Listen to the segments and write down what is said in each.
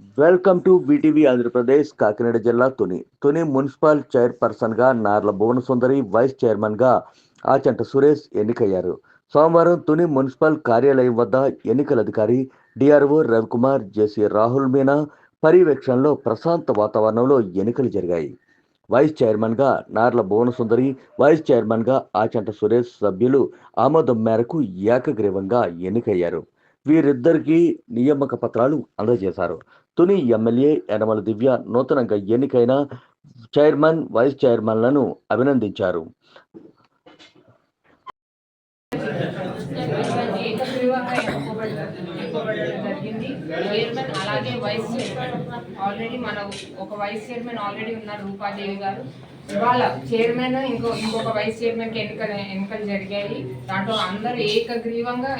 Welcome to BTV Andhra Pradesh Kakinada జిల్లా Tuni Tuni municipal చైర్పర్సన్గా Narla Bhuvanasundari vice చైర్మన్గా ఆచంట సురేష్ ఎన్నికయ్యారు. సోమవారం తుని మున్సిపల్ కార్యాలయం వద్ద ఎన్నికల అధికారి డిఆర్ఓ రవికుమార్ జేసీ రాహుల్ మీనా పర్యవేక్షణలో ప్రశాంత వాతావరణంలో ఎన్నికలు జరిగాయి. వైస్ చైర్మన్గా నార్ల భువనసుందరి వైస్ చైర్మన్గా ఆచంట సురేష్ సభ్యులు ఆమోదం మేరకు ఏకగ్రీవంగా ఎన్నికయ్యారు. వీరిద్దరికీ నియామక పత్రాలు అందజేశారు. తుని ఎమ్మెల్యే యనమల దివ్య నూతనంగా ఎన్నికైన చైర్మన్ వైస్ చైర్మన్లను అభినందించారు. జరిగింది చైర్మన్ అలాగే వైస్ చైర్మన్ ఆల్రెడీ మన ఒక వైస్ చైర్మన్ ఆల్రెడీ ఉన్నారు రూపాదేవి గారు. ఇవాళ చైర్మన్ ఇంకో ఇంకొక వైస్ చైర్మన్కి ఎన్నిక ఎన్నికలు జరిగాయి. దాంట్లో అందరూ ఏకగ్రీవంగా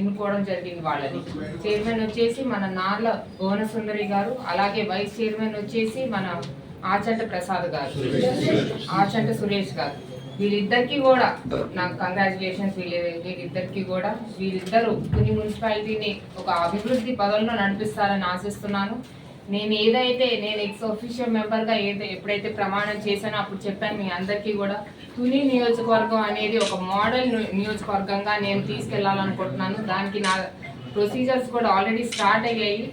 ఎన్నుకోవడం జరిగింది వాళ్ళని చైర్మన్ వచ్చేసి మన నార్ల భువనసుందరి గారు అలాగే వైస్ చైర్మన్ వచ్చేసి మన ఆచంట ప్రసాద్ గారు ఆచంట సురేష్ గారు. వీళ్ళిద్దరికి కూడా నాకు కంగ్రాచులేషన్స్ వీళ్ళ వీళ్ళిద్దరికి కూడా వీళ్ళిద్దరూ కొన్ని మున్సిపాలిటీని ఒక అభివృద్ధి పదంలో నడిపిస్తారని ఆశిస్తున్నాను. నేను ఏదైతే నేను ఎక్స్ ఒఫీషియల్ మెంబర్గా ఏదైతే ఎప్పుడైతే ప్రమాణం చేశానో అప్పుడు చెప్పాను మీ అందరికీ కూడా తుని నియోజకవర్గం అనేది ఒక మోడల్ నియోజకవర్గంగా నేను తీసుకెళ్ళాలనుకుంటున్నాను. దానికి నా ప్రొసీజర్స్ కూడా ఆల్రెడీ స్టార్ట్ అయ్యాయి.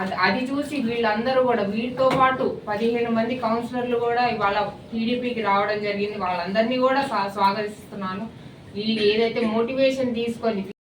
అది అది చూసి వీళ్ళందరూ కూడా వీళ్ళతో పాటు పదిహేను మంది కౌన్సిలర్లు కూడా ఇవాళ టీడీపీకి రావడం జరిగింది. వాళ్ళందరినీ కూడా స్వాగతిస్తున్నాను. వీళ్ళు ఏదైతే మోటివేషన్ తీసుకొని